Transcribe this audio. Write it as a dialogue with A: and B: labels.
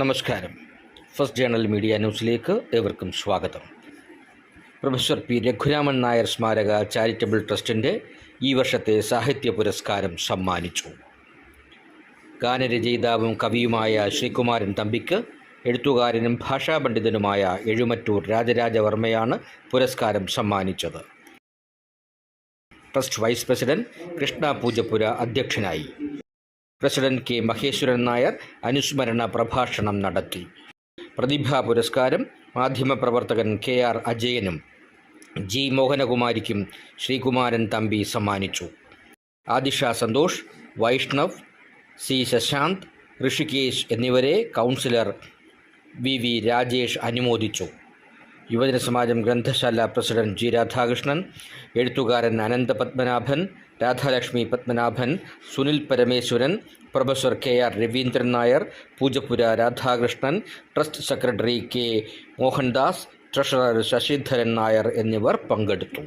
A: നമസ്കാരം. First journal media ന്യൂസിലേക്ക് ഏവർക്കും സ്വാഗതം. Professor P. രഘുരാമൻ നായർ സ്മാരക ചാരിറ്റബിൾ ട്രസ്റ്റിന്റെ ഈ വർഷത്തെ സാഹിത്യ പുരസ്കാരം സമ്മാനിച്ചു. ഗാനരചയിതാവും കവിയുമായ ശ്രീകുമാരൻ തമ്പിക്ക് എഴുത്തുകാരനും ഭാഷാപണ്ഡിതനുമായ എഴുമറ്റൂർ രാജരാജവർമ്മയാണ് പുരസ്കാരം സമ്മാനിച്ചത്. Trust vice president Krishna Poojappura അധ്യക്ഷനായി. പ്രസിഡന്റ് കെ മഹേശ്വരൻ നായർ അനുസ്മരണ പ്രഭാഷണം നടത്തി. പ്രതിഭാ പുരസ്കാരം മാധ്യമപ്രവർത്തകൻ കെ ആർ അജയനും ജി മോഹനകുമാരിക്കും ശ്രീകുമാരൻ തമ്പി സമ്മാനിച്ചു. ആദിഷ സന്തോഷ് വൈഷ്ണവ് സി ശശാന്ത് ഋഷികേശ് എന്നിവരെ കൗൺസിലർ വി വി രാജേഷ് അനുമോദിച്ചു. യുവജന സമാജം ഗ്രന്ഥശാല പ്രസിഡന്റ് ജി രാധാകൃഷ്ണൻ എഴുത്തുകാരൻ Anantha Padmanabhan Radhalakshmi Padmanabhan Sunil Parameswaran professor K R Raveendran Nair Poojappura Radhakrishnan trust secretary K Mohandas treasurer Sasidharan Nair എന്നിവർ പങ്കെടുത്തു.